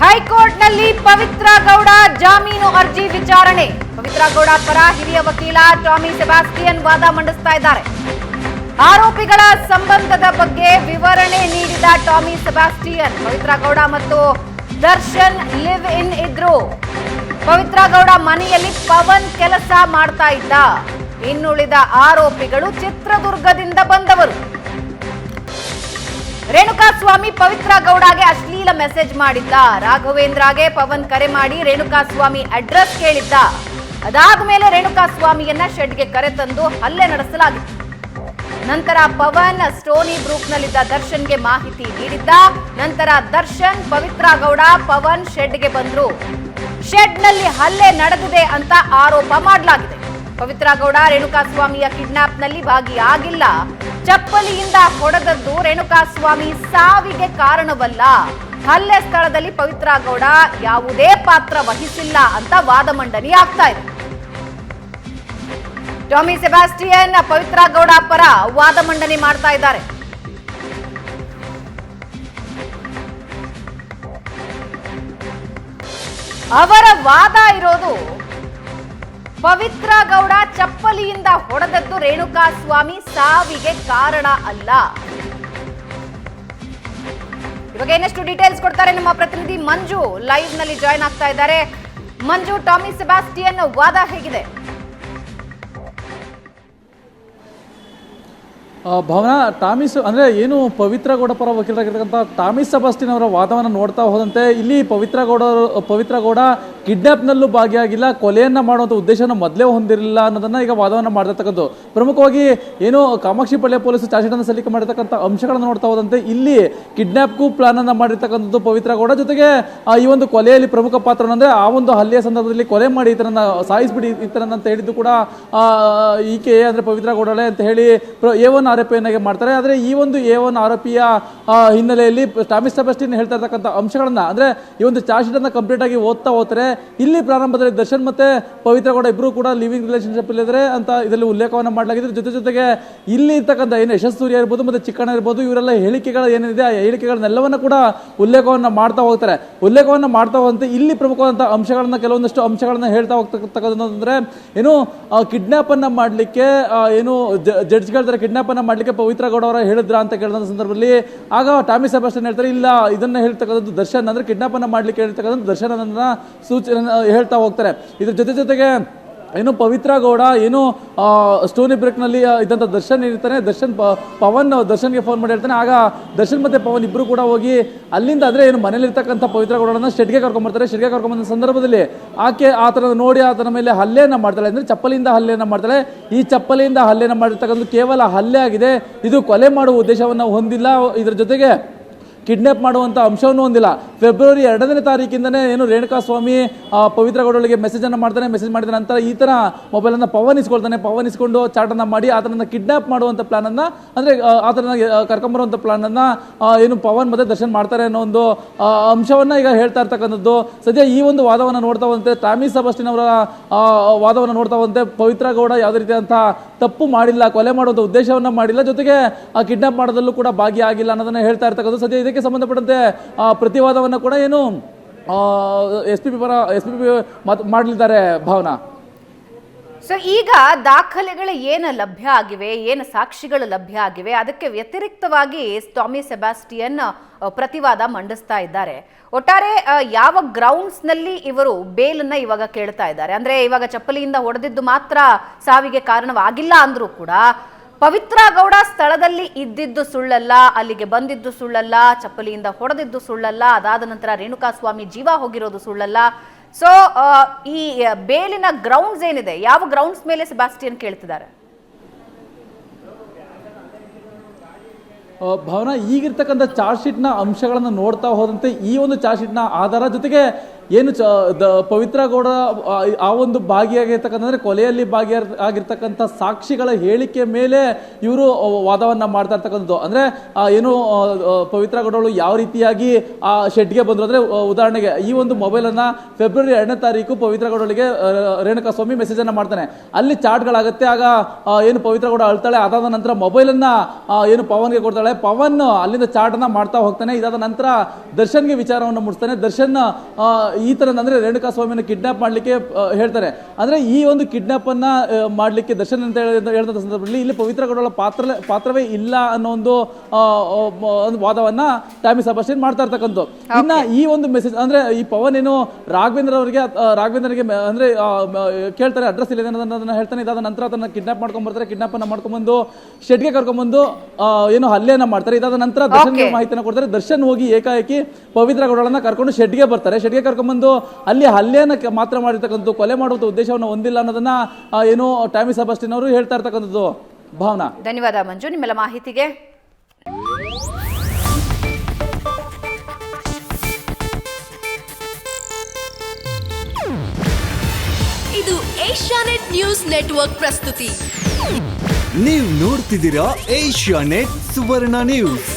ಹೈಕೋರ್ಟ್ನಲ್ಲಿ ಪವಿತ್ರ ಗೌಡ ಜಾಮೀನು ಅರ್ಜಿ ವಿಚಾರಣೆ. ಪವಿತ್ರ ಗೌಡ ಪರ ಹಿರಿಯ ವಕೀಲ ಟಾಮಿ ಸೆಬಾಸ್ಟಿಯನ್ ವಾದ ಮಂಡಿಸ್ತಾ ಇದ್ದಾರೆ. ಆರೋಪಿಗಳ ಸಂಬಂಧದ ಬಗ್ಗೆ ವಿವರಣೆ ನೀಡಿದ ಟಾಮಿ ಸೆಬಾಸ್ಟಿಯನ್, ಪವಿತ್ರ ಗೌಡ ಮತ್ತು ದರ್ಶನ್ ಲಿವ್ ಇನ್ ಇದ್ರು. ಪವಿತ್ರ ಗೌಡ ಮನೆಯಲ್ಲಿ ಪವನ್ ಕೆಲಸ ಮಾಡ್ತಾ ಇದ್ದ. ಇನ್ನುಳಿದ ಆರೋಪಿಗಳು ಚಿತ್ರದುರ್ಗದಿಂದ ಬಂದವರು. ರೇಣುಕಾ ಸ್ವಾಮಿ ಪವಿತ್ರ ಗೌಡಗೆ ಅಶ್ಲೀಲ ಮೆಸೇಜ್ ಮಾಡಿದ್ದ. ರಾಘವೇಂದ್ರಗೆ ಪವನ್ ಕರೆ ಮಾಡಿ ರೇಣುಕಾ ಸ್ವಾಮಿ ಅಡ್ರೆಸ್ ಕೇಳಿದ್ದ. ಅದಾದ ಮೇಲೆ ರೇಣುಕಾ ಸ್ವಾಮಿಯನ್ನ ಶೆಡ್ಗೆ ಕರೆತಂದು ಹಲ್ಲೆ ನಡೆಸಲಾಗಿತ್ತು. ನಂತರ ಪವನ್ ಸ್ಟೋನಿ ಬ್ರೂಕ್ನಲ್ಲಿದ್ದ ದರ್ಶನ್ಗೆ ಮಾಹಿತಿ ನೀಡಿದ್ದ. ನಂತರ ದರ್ಶನ್, ಪವಿತ್ರ ಗೌಡ, ಪವನ್ ಶೆಡ್ಗೆ ಬಂದ್ರು. ಶೆಡ್ನಲ್ಲಿ ಹಲ್ಲೆ ನಡೆದಿದೆ ಅಂತ ಆರೋಪ ಮಾಡಲಾಗಿದೆ. ಪವಿತ್ರ ಗೌಡ ರೇಣುಕಾ ಸ್ವಾಮಿಯ ಕಿಡ್ನಾಪ್ನಲ್ಲಿ ಭಾಗಿಯಾಗಿಲ್ಲ. ಚಪ್ಪಲಿಯಿಂದ ಹೊಡೆದದ್ದು ರೇಣುಕಾ ಸ್ವಾಮಿ ಸಾವಿಗೆ ಕಾರಣವಲ್ಲ. ಹಲ್ಲೆ ಸ್ಥಳದಲ್ಲಿ ಪವಿತ್ರ ಗೌಡ ಯಾವುದೇ ಪಾತ್ರ ವಹಿಸಿಲ್ಲ ಅಂತ ವಾದ ಮಂಡನೆ ಆಗ್ತಾ ಇದೆ. ಟಾಮಿ ಸೆಬಾಸ್ಟಿಯನ್, ಪವಿತ್ರ ಗೌಡ ಪರ ವಾದ ಮಂಡನೆ ಮಾಡ್ತಾ ಇದ್ದಾರೆ. ಅವರ ವಾದ ಇರೋದು ಪವಿತ್ರ ಗೌಡ ಚಪ್ಪಲಿಯಿಂದ ಹೊಡೆದದ್ದು ರೇಣುಕಾ ಸ್ವಾಮಿ ಸಾವಿಗೆ ಕಾರಣ ಅಲ್ಲ. ಇವಾಗ ಏನಷ್ಟು ಡೀಟೇಲ್ಸ್ ಕೊಡ್ತಾರೆ ನಮ್ಮ ಪ್ರತಿನಿಧಿ ಮಂಜು. ಲೈವ್ನಲ್ಲಿ ಜಾಯ್ನ್ ಆಗ್ತಾ ಇದ್ದಾರೆ. ಮಂಜು, ಟಾಮಿ ಸೆಬಾಸ್ಟಿಯನ್, ವಾದ ಹೇಗಿದೆ? ಭವನ ಟಾಮಿಸ್ ಅಂದರೆ ಏನು ಪವಿತ್ರ ಗೌಡ ಪರ ವಕೀಲರಾಗಿರ್ತಕ್ಕಂಥ ಟಾಮಿಸ್ ಸಬಾಸ್ಟಿನ್ ಅವರ ವಾದವನ್ನು ನೋಡ್ತಾ ಹೋದಂತೆ, ಇಲ್ಲಿ ಪವಿತ್ರ ಗೌಡ ಪವಿತ್ರ ಗೌಡ ಕಿಡ್ನಾಪ್ನಲ್ಲೂ ಭಾಗಿಯಾಗಿಲ್ಲ, ಕೊಲೆಯನ್ನು ಮಾಡುವಂಥ ಉದ್ದೇಶನ ಮೊದಲೇ ಹೊಂದಿರಲಿಲ್ಲ ಅನ್ನೋದನ್ನು ಈಗ ವಾದವನ್ನು ಮಾಡಿರ್ತಕ್ಕಂಥದ್ದು ಪ್ರಮುಖವಾಗಿ ಏನು ಕಾಮಾಕ್ಷಿ ಪಳ್ಳಿ ಪೊಲೀಸರು ಚಾರ್ಜ್ಶೀಟನ್ನು ಸಲ್ಲಿಕೆ ಮಾಡಿರ್ತಕ್ಕಂಥ ಅಂಶಗಳನ್ನು ನೋಡ್ತಾ ಹೋದಂತೆ ಇಲ್ಲಿ ಕಿಡ್ನಾಪ್ಗೂ ಪ್ಲಾನನ್ನು ಮಾಡಿರ್ತಕ್ಕಂಥದ್ದು ಪವಿತ್ರ ಗೌಡ. ಜೊತೆಗೆ ಈ ಒಂದು ಕೊಲೆಯಲ್ಲಿ ಪ್ರಮುಖ ಪಾತ್ರ ಅಂದರೆ ಆ ಒಂದು ಹಲ್ಲೆಯ ಸಂದರ್ಭದಲ್ಲಿ ಕೊಲೆ ಮಾಡಿ ಈತನನ್ನು ಸಾಯಿಸ್ಬಿಡಿ ಈತನನ್ನು ಅಂತ ಹೇಳಿದ್ದು ಕೂಡ ಈಕೆ ಅಂದರೆ ಪವಿತ್ರ ಗೌಡಳೆ ಅಂತ ಹೇಳಿ ಎ ಒನ್ ಆರೋಪಿಯನ್ನಾಗಿ ಮಾಡ್ತಾರೆ. ಆದರೆ ಈ ಒಂದು ಎ ಒನ್ ಆರೋಪಿಯ ಹಿನ್ನೆಲೆಯಲ್ಲಿ ಟಾಮಿಸ್ ಹೇಳ್ತಾ ಇರ್ತಕ್ಕಂಥ ಅಂಶಗಳನ್ನು, ಅಂದರೆ ಈ ಒಂದು ಚಾರ್ಜ್ ಶೀಟನ್ನು ಕಂಪ್ಲೀಟ್ ಆಗಿ ಓದ್ತಾ ಹೋಗ್ತಾರೆ ಇಲ್ಲಿ ಪ್ರಾರಂಭದಲ್ಲಿ ದರ್ಶನ್ ಮತ್ತೆ ಪವಿತ್ರ ಗೌಡ ಇಬ್ಬರು ಕೂಡ ಲಿವಿಂಗ್ ರಿಲೇಷನ್ಶಿಪ್ ಇಲ್ಲಿದ್ದಾರೆ ಅಂತ ಇದರಲ್ಲಿ ಉಲ್ಲೇಖವನ್ನು ಮಾಡಲಾಗಿದೆ. ಜೊತೆ ಜೊತೆಗೆ ಇಲ್ಲಿ ಇರ್ತಕ್ಕಂಥ ಏನು ಯಶಸ್ ಸೂರ್ಯ ಇರ್ಬೋದು, ಮತ್ತೆ ಚಿಕ್ಕಣ್ಣ ಇರ್ಬೋದು, ಇವರೆಲ್ಲ ಹೇಳಿಕೆಗಳು ಏನಿದೆ ಆ ಹೇಳಿಕೆಗಳನ್ನೆಲ್ಲವನ್ನು ಕೂಡ ಉಲ್ಲೇಖವನ್ನು ಮಾಡ್ತಾ ಹೋಗ್ತಾರೆ. ಉಲ್ಲೇಖವನ್ನು ಮಾಡ್ತಾ ಹೋದಂತೆ ಇಲ್ಲಿ ಪ್ರಮುಖವಾದಂಥ ಅಂಶಗಳನ್ನ, ಕೆಲವೊಂದಷ್ಟು ಅಂಶಗಳನ್ನ ಹೇಳ್ತಾ ಹೋಗ್ತಕ್ಕಂಥದ್ದು ಏನು ಕಿಡ್ನಾಪ್ ಅನ್ನ ಮಾಡಲಿಕ್ಕೆ ಏನು ಜಡ್ಜ್ಗಳ ತರ ಕಿಡ್ನಾಪ್ ಅನ್ನ ಮಾಡ್ಲಿಕ್ಕೆ ಪವಿತ್ರ ಗೌಡ ಅವರ ಹೇಳಿದ್ರ ಅಂತ ಕೇಳಿದಂಥ ಸಂದರ್ಭದಲ್ಲಿ ಆಗ ಟಾಮಿ ಸೆಬಾಸ್ಟಿಯನ್ ಹೇಳ್ತಾರೆ, ಇಲ್ಲ, ಇದನ್ನ ಹೇಳ್ತಕ್ಕಂಥದ್ದು ದರ್ಶನ್. ಅಂದ್ರೆ ಕಿಡ್ನಾಪ್ ಅನ್ನ ಮಾಡ್ಲಿಕ್ಕೆ ಹೇಳ್ತಕ್ಕಂಥದ್ದು ದರ್ಶನ ಸೂಚನೆ ಹೇಳ್ತಾ ಹೋಗ್ತಾರೆ. ಇದ್ರ ಜೊತೆ ಜೊತೆಗೆ ಏನು ಪವಿತ್ರ ಗೌಡ, ಏನು ಸ್ಟೋನಿ ಬ್ರೇಕ್ನಲ್ಲಿ ಇದ್ದಂಥ ದರ್ಶನ್ ಇರ್ತಾನೆ. ದರ್ಶನ್ ಪವನ್ ದರ್ಶನ್ಗೆ ಫೋನ್ ಮಾಡಿ ಹೇಳ್ತಾನೆ. ಆಗ ದರ್ಶನ್ ಮತ್ತೆ ಪವನ್ ಇಬ್ಬರು ಕೂಡ ಹೋಗಿ ಅಲ್ಲಿಂದ ಅಂದ್ರೆ ಏನು ಮನೇಲಿರ್ತಕ್ಕಂಥ ಪವಿತ್ರ ಗೌಡನ ಶೆಡ್ಗೆ ಕರ್ಕೊಂಡ್ಬರ್ತಾರೆ ಶೆಡ್ಗೆ ಕರ್ಕೊಂಬಂದ ಸಂದರ್ಭದಲ್ಲಿ ಆಕೆ ಆ ಆತನ ನೋಡಿ ಆತನ ಮೇಲೆ ಹಲ್ಲೆಯನ್ನ ಮಾಡ್ತಾಳೆ ಅಂದ್ರೆ ಚಪ್ಪಲಿಯಿಂದ ಹಲ್ಲೆಯನ್ನ ಮಾಡ್ತಾಳೆ. ಈ ಚಪ್ಪಲಿಯಿಂದ ಹಲ್ಲೆಯನ್ನ ಮಾಡಿರ್ತಕ್ಕಂಥ ಕೇವಲ ಹಲ್ಲೆ ಆಗಿದೆ. ಇದು ಕೊಲೆ ಮಾಡುವ ಉದ್ದೇಶವನ್ನು ಹೊಂದಿಲ್ಲ. ಇದರ ಜೊತೆಗೆ ಕಿಡ್ನಾಪ್ ಮಾಡುವಂಥ ಅಂಶವನ್ನು ಹೊಂದಿಲ್ಲ. ಫೆಬ್ರವರಿ ಎರಡನೇ ತಾರೀಕಿಂದನೇ ಏನು ರೇಣುಕಾ ಸ್ವಾಮಿ ಪವಿತ್ರ ಗೌಡಳಿಗೆ ಮೆಸೇಜನ್ನು ಮಾಡ್ತಾನೆ ಮೆಸೇಜ್ ಮಾಡಿದ ನಂತರ ಈ ಥರ ಮೊಬೈಲನ್ನು ಪವನ್ ಇಸ್ಕೊಳ್ತಾನೆ. ಪವನ್ ಇಸ್ಕೊಂಡು ಚಾಟನ್ನು ಮಾಡಿ ಆತನನ್ನು ಕಿಡ್ನಾಪ್ ಮಾಡುವಂಥ ಪ್ಲಾನನ್ನು ಅಂದರೆ ಆತನ ಕರ್ಕೊಂಬರುವಂಥ ಪ್ಲಾನನ್ನು ಏನು ಪವನ್ ಮತ್ತೆ ದರ್ಶನ್ ಮಾಡ್ತಾರೆ ಅನ್ನೋ ಒಂದು ಅಂಶವನ್ನ ಈಗ ಹೇಳ್ತಾ ಇರ್ತಕ್ಕಂಥದ್ದು. ಸದ್ಯ ಈ ಒಂದು ವಾದವನ್ನು ನೋಡ್ತಾ ಹೋದಂತೆ ಟಾಮಿ ಸಬಸ್ಟಿನ್ ಅವರ ಆ, ವಾದವನ್ನು ನೋಡ್ತಾ ಹೋದಂತೆ ಪವಿತ್ರ ಗೌಡ ಯಾವುದೇ ರೀತಿಯಾದಂಥ ತಪ್ಪು ಮಾಡಿಲ್ಲ ಕೊಲೆ ಮಾಡುವಂಥ ಉದ್ದೇಶವನ್ನ ಮಾಡಿಲ್ಲ. ಜೊತೆಗೆ ಕಿಡ್ನಾಪ್ ಮಾಡೋದಲ್ಲೂ ಕೂಡ ಭಾಗಿಯಾಗಿಲ್ಲ ಅನ್ನೋದನ್ನ ಹೇಳ್ತಾ ಇರ್ತಕ್ಕಂಥದ್ದು. ಸದ್ಯ ಇದಕ್ಕೆ ಸಂಬಂಧಪಟ್ಟಂತೆ ಆ, ಪ್ರತಿವಾದವನ್ನು ಕೂಡ ಏನು ಎಸ್ ಪಿ ಪಿ ಪರ ಎಸ್ ಪಿ ಪಿ ಮಾಡಲಿದ್ದಾರೆ ಭಾವನಾ. ಸೊ ಈಗ ದಾಖಲೆಗಳು ಏನು ಲಭ್ಯ ಆಗಿವೆ ಏನು ಸಾಕ್ಷಿಗಳು ಲಭ್ಯ ಆಗಿವೆ ಅದಕ್ಕೆ ವ್ಯತಿರಿಕ್ತವಾಗಿ ಟಾಮಿ ಸೆಬಾಸ್ಟಿಯನ್ ಪ್ರತಿವಾದ ಮಂಡಿಸ್ತಾ ಇದ್ದಾರೆ. ಒಟ್ಟಾರೆ ಯಾವ ಗ್ರೌಂಡ್ಸ್ನಲ್ಲಿ ಇವರು ಬೇಲನ್ನ ಇವಾಗ ಕೇಳ್ತಾ ಇದ್ದಾರೆ? ಅಂದ್ರೆ ಇವಾಗ ಚಪ್ಪಲಿಯಿಂದ ಹೊಡೆದಿದ್ದು ಮಾತ್ರ ಸಾವಿಗೆ ಕಾರಣವಾಗಿಲ್ಲ ಅಂದ್ರೂ ಕೂಡ ಪವಿತ್ರ ಗೌಡ ಸ್ಥಳದಲ್ಲಿ ಇದ್ದಿದ್ದು ಸುಳ್ಳಲ್ಲ, ಅಲ್ಲಿಗೆ ಬಂದಿದ್ದು ಸುಳ್ಳಲ್ಲ, ಚಪ್ಪಲಿಯಿಂದ ಹೊಡೆದಿದ್ದು ಸುಳ್ಳಲ್ಲ, ಅದಾದ ನಂತರ ರೇಣುಕಾ ಸ್ವಾಮಿ ಜೀವ ಹೋಗಿರೋದು ಸುಳ್ಳಲ್ಲ. ಸೊ ಈ ಬೇಲಿನ ಗ್ರೌಂಡ್ಸ್ ಏನಿದೆ? ಯಾವ ಗ್ರೌಂಡ್ಸ್ ಮೇಲೆ ಸೆಬಾಸ್ಟಿಯನ್ ಕೇಳ್ತಿದ್ದಾರೆ? ಭವನ, ಈಗಿರ್ತಕ್ಕಂಥ ಚಾರ್ಜ್ ಶೀಟ್ನ ಅಂಶಗಳನ್ನು ನೋಡ್ತಾ ಹೋದಂತೆ ಈ ಒಂದು ಚಾರ್ಜ್ ಶೀಟ್ನ ಆಧಾರ ಜೊತೆಗೆ ಏನು ಚ ದ ಪವಿತ್ರ ಗೌಡ ಆ, ಒಂದು ಭಾಗಿಯಾಗಿರ್ತಕ್ಕಂಥಂದರೆ ಕೊಲೆಯಲ್ಲಿ ಭಾಗಿಯ ಆಗಿರ್ತಕ್ಕಂಥ ಸಾಕ್ಷಿಗಳ ಹೇಳಿಕೆ ಮೇಲೆ ಇವರು ವಾದವನ್ನು ಮಾಡ್ತಾ ಇರ್ತಕ್ಕಂಥದ್ದು. ಅಂದ್ರೆ ಏನು ಪವಿತ್ರ ಗೌಡಗಳು ಯಾವ ರೀತಿಯಾಗಿ ಆ ಶೆಡ್ಗೆ ಬಂದ್ರು ಅಂದ್ರೆ ಉದಾಹರಣೆಗೆ ಈ ಒಂದು ಮೊಬೈಲ್ ಅನ್ನ ಫೆಬ್ರವರಿ ಎರಡನೇ ತಾರೀಕು ಪವಿತ್ರ ಗೌಡಗಳಿಗೆ ರೇಣುಕಾ ಸ್ವಾಮಿ ಮೆಸೇಜ್ ಅನ್ನ ಮಾಡ್ತಾನೆ. ಅಲ್ಲಿ ಚಾಟ್ಗಳಾಗುತ್ತೆ ಆಗ ಏನು ಪವಿತ್ರ ಗೌಡ ಅಳ್ತಾಳೆ ಅದಾದ ನಂತರ ಮೊಬೈಲ್ ಅನ್ನ ಆ, ಏನು ಪವನ್ಗೆ ಕೊಡ್ತಾಳೆ ಪವನ್ ಅಲ್ಲಿಂದ ಚಾಟ್ ಅನ್ನ ಮಾಡ್ತಾ ಹೋಗ್ತಾನೆ. ಇದಾದ ನಂತರ ದರ್ಶನ್ಗೆ ವಿಚಾರವನ್ನು ಮುಟ್ತಾನೆ ದರ್ಶನ್ ಈ ತರ ಅಂದರೆ ರೇಣುಕಾ ಸ್ವಾಮಿನ ಕಿಡ್ನಾಪ್ ಮಾಡಲಿಕ್ಕೆ ಹೇಳ್ತಾರೆ. ಅಂದರೆ ಈ ಒಂದು ಕಿಡ್ನಾಪನ್ನು ಮಾಡಲಿಕ್ಕೆ ದರ್ಶನ್ ಅಂತ ಹೇಳಿದ ಹೇಳಿದ ಸಂದರ್ಭದಲ್ಲಿ ಇಲ್ಲಿ ಪವಿತ್ರ ಗೌಡಳ ಪಾತ್ರ ಪಾತ್ರವೇ ಇಲ್ಲ ಅನ್ನೋ ಒಂದು ಒಂದು ವಾದವನ್ನ ಟಾಮಿ ಸಬಾಸ್ಟಿನ್ ಮಾಡ್ತಾ ಇರ್ತಕ್ಕಂಥ ಇನ್ನ ಈ ಒಂದು ಮೆಸೇಜ್ ಅಂದರೆ ಈ ಪವನ್ ಏನು ರಾಘವೇಂದ್ರ ಅವರಿಗೆ ರಾಘವೇಂದ್ರನಿಗೆ ಅಂದರೆ ಕೇಳ್ತಾರೆ ಅಡ್ರೆಸ್ ಇಲ್ಲ ಅನ್ನೋದನ್ನ ಹೇಳ್ತಾನೆ ಇದಾದ ನಂತರ ಅದನ್ನು ಕಿಡ್ನಾಪ್ ಮಾಡ್ಕೊಂಡ್ಬರ್ತಾರೆ ಬರ್ತಾರೆ ಕಿಡ್ನಾಪ್ ಅನ್ನ ಮಾಡ್ಕೊಂಡ್ಬಂದು ಶೆಡ್ಗೆ ಕರ್ಕೊಂಬಂದು ಏನು ಹಲ್ಲೆಯನ್ನ ಮಾಡ್ತಾರೆ ಇದಾದ ನಂತರ ದರ್ಶನ್ ಮಾಹಿತಿಯನ್ನು ಕೊಡ್ತಾರೆ. ದರ್ಶನ್ ಹೋಗಿ ಏಕಾಏಕಿ ಪವಿತ್ರ ಗೌಡಳನ್ನ ಕರ್ಕೊಂಡು ಶೆಡ್ಗೆ ಬರ್ತಾರೆ. ಶೆಡ್ಗೆ ಕರ್ಕೊಂಡ್ಬಂದು ಅಲ್ಲಿ ಹಲ್ಲೆಯನ್ನು ಮಾತ್ರ ಮಾಡಿರ್ತಕ್ಕಂಥದ್ದು ಕೊಲೆ ಮಾಡುವಂಥ ಉದ್ದೇಶವನ್ನು ಹೊಂದಿಲ್ಲ ಅನ್ನೋದನ್ನ ಏನು ಟಾಮಿ ಸಬಾಸ್ಟಿನ್ ಅವರು ಹೇಳ್ತಾ ಇರ್ತಕ್ಕಂಥದ್ದು. ಭಾವನಾ. ಧನ್ಯವಾದ ಮಂಜು ನಿಮ್ಮೆಲ್ಲ ಮಾಹಿತಿಗೆ. ಇದು ಏಷ್ಯಾನೆಟ್ ನ್ಯೂಸ್ ನೆಟ್ವರ್ಕ್ ಪ್ರಸ್ತುತಿ. ನೀವು ನೋಡ್ತಿದ್ದೀರಾ ಏಷ್ಯಾ ನೆಟ್ ಸುವರ್ಣ ನ್ಯೂಸ್.